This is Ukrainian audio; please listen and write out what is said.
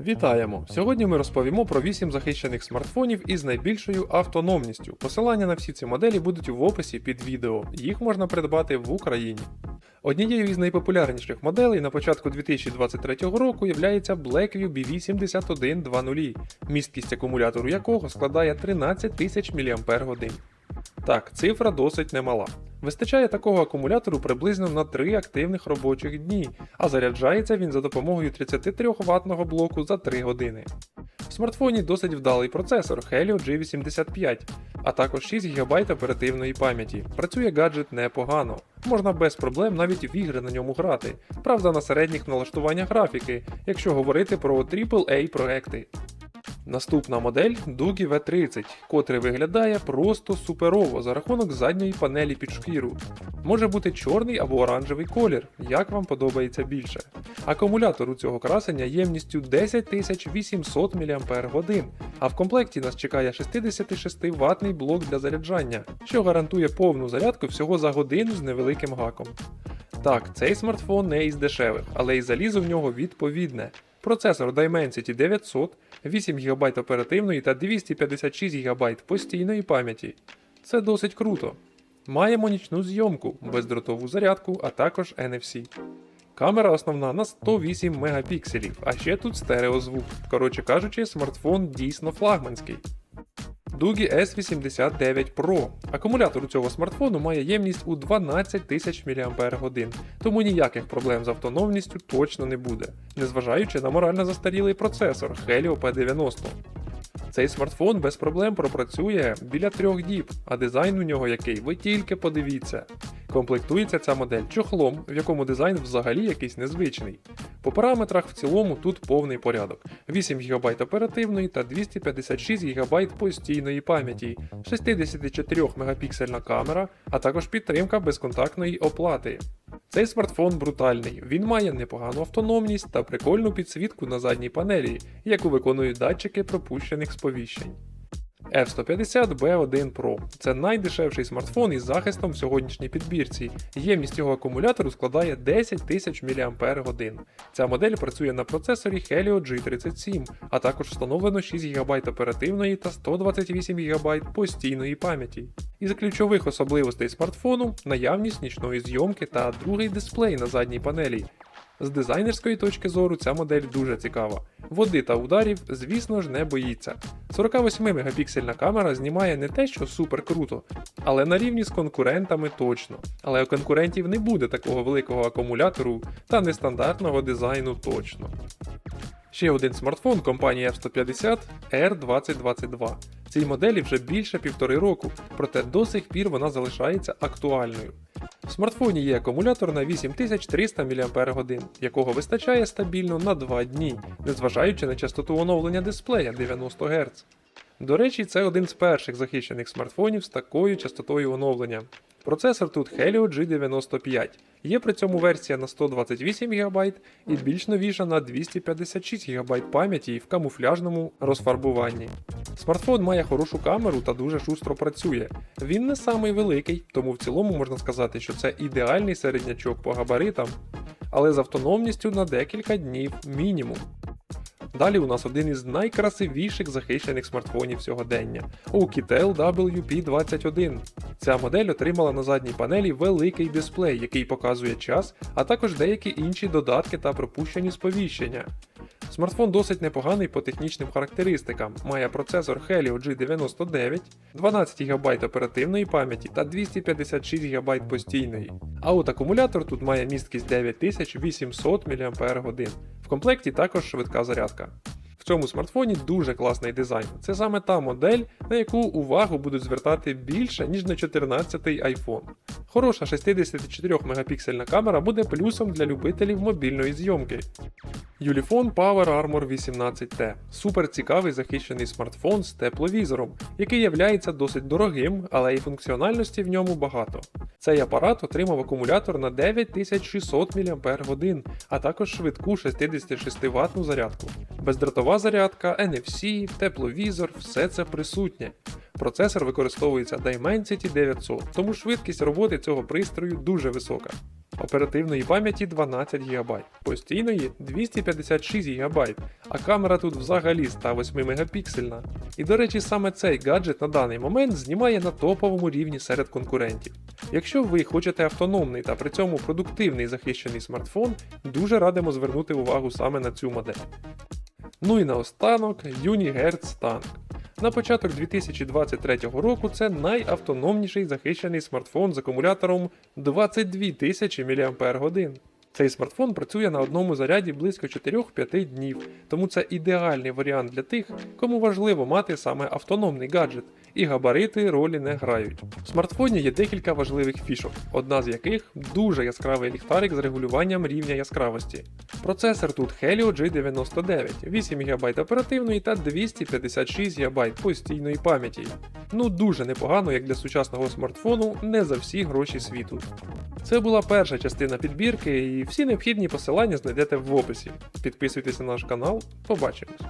Вітаємо! Сьогодні ми розповімо про 8 захищених смартфонів із найбільшою автономністю. Посилання на всі ці моделі будуть в описі під відео. Їх можна придбати в Україні. Однією із найпопулярніших моделей на початку 2023 року є Blackview BV7120, місткість акумулятору якого складає 13 тисяч мАч. Так, цифра досить немала. Вистачає такого акумулятору приблизно на 3 активних робочих дні, а заряджається він за допомогою 33 ватного блоку за 3 години. В смартфоні досить вдалий процесор Helio G85, а також 6 ГБ оперативної пам'яті. Працює гаджет непогано, можна без проблем навіть в ігри на ньому грати, правда на середніх налаштуваннях графіки, якщо говорити про AAA проекти. Наступна модель Дугі V30, котрий виглядає просто суперово за рахунок задньої панелі під шкіру. Може бути чорний або оранжевий колір, як вам подобається більше. Акумулятор у цього красення ємністю 10800 мАч, а в комплекті нас чекає 66 ватний блок для заряджання, що гарантує повну зарядку всього за годину з невеликим гаком. Так, цей смартфон не із дешевих, але і залізо в нього відповідне. Процесор Dimensity 900, 8 ГБ оперативної та 256 ГБ постійної пам'яті. Це досить круто. Маємо нічну зйомку, бездротову зарядку, а також NFC. Камера основна на 108 мегапікселів, а ще тут стереозвук. Коротше кажучи, смартфон дійсно флагманський. Дугі S89 Pro. Акумулятор у цього смартфону має ємність у 12 тисяч мАч, тому ніяких проблем з автономністю точно не буде, незважаючи на морально застарілий процесор Helio P90. Цей смартфон без проблем пропрацює біля трьох діб, а дизайн у нього який, ви тільки подивіться. Комплектується ця модель чохлом, в якому дизайн взагалі якийсь незвичний. По параметрах в цілому тут повний порядок: 8 ГБ оперативної та 256 ГБ постійної пам'яті, 64 мегапіксельна камера, а також підтримка безконтактної оплати. Цей смартфон брутальний, він має непогану автономність та прикольну підсвітку на задній панелі, яку виконують датчики пропущених сповіщень. F150B1 Pro це найдешевший смартфон із захистом в сьогоднішній підбірці. Ємність його акумулятору складає 10 тисяч мАч. Ця модель працює на процесорі Helio G37, а також встановлено 6 ГБ оперативної та 128 ГБ постійної пам'яті. Із ключових особливостей смартфону наявність нічної зйомки та другий дисплей на задній панелі. З дизайнерської точки зору ця модель дуже цікава. Води та ударів, звісно ж, не боїться. 48 мегапіксельна камера знімає не те, що супер круто, але на рівні з конкурентами точно. Але у конкурентів не буде такого великого акумулятору та нестандартного дизайну точно. Ще один смартфон компанії F150 R2022. Цій моделі вже більше півтори року, проте до сих пір вона залишається актуальною. В смартфоні є акумулятор на 8300 мАч, якого вистачає стабільно на 2 дні, незважаючи на частоту оновлення дисплея 90 Гц. До речі, це один з перших захищених смартфонів з такою частотою оновлення. Процесор тут Helio G95. Є при цьому версія на 128 ГБ і більш новіша на 256 ГБ пам'яті в камуфляжному розфарбуванні. Смартфон має хорошу камеру та дуже шустро працює. Він не самий великий, тому в цілому можна сказати, що це ідеальний середнячок по габаритам, але з автономністю на декілька днів мінімум. Далі у нас один із найкрасивіших захищених смартфонів сьогодення Oukitel WP21. Ця модель отримала на задній панелі великий дисплей, який показує час, а також деякі інші додатки та пропущені сповіщення. Смартфон досить непоганий по технічним характеристикам, має процесор Helio G99, 12 ГБ оперативної пам'яті та 256 ГБ постійної. А от акумулятор тут має місткість 9800 мАч. В комплекті також швидка зарядка. Цьому смартфоні дуже класний дизайн. Це саме та модель, на яку увагу будуть звертати більше, ніж на 14-й iPhone. Хороша 64 мегапіксельна камера буде плюсом для любителів мобільної зйомки. Ulefone Power Armor 18T супер цікавий захищений смартфон з тепловізором, який являється досить дорогим, але і функціональності в ньому багато. Цей апарат отримав акумулятор на 9600 мАч, а також швидку 66 ватну зарядку. Бездротова зарядка, NFC, тепловізор все це присутнє. Процесор використовується Dimensity 900, тому швидкість роботи цього пристрою дуже висока. оперативної пам'яті 12 ГБ, постійної 256 ГБ, а камера тут взагалі 108 мегапіксельна. І до речі, саме цей гаджет на даний момент знімає на топовому рівні серед конкурентів. Якщо ви хочете автономний та при цьому продуктивний захищений смартфон, дуже радимо звернути увагу саме на цю модель. Ну і наостанок Unihertz танк. На початок 2023 року це найавтономніший захищений смартфон з акумулятором 22 тисячі мАч. Цей смартфон працює на одному заряді близько 4-5 днів, тому це ідеальний варіант для тих, кому важливо мати саме автономний гаджет, і габарити ролі не грають. В смартфоні є декілька важливих фішок, одна з яких дуже яскравий ліхтарик з регулюванням рівня яскравості. Процесор тут Helio G99, 8 ГБ оперативної та 256 ГБ постійної пам'яті. Ну дуже непогано, як для сучасного смартфону, не за всі гроші світу. Це була перша частина підбірки, і всі необхідні посилання знайдете в описі. Підписуйтесь на наш канал, побачимось.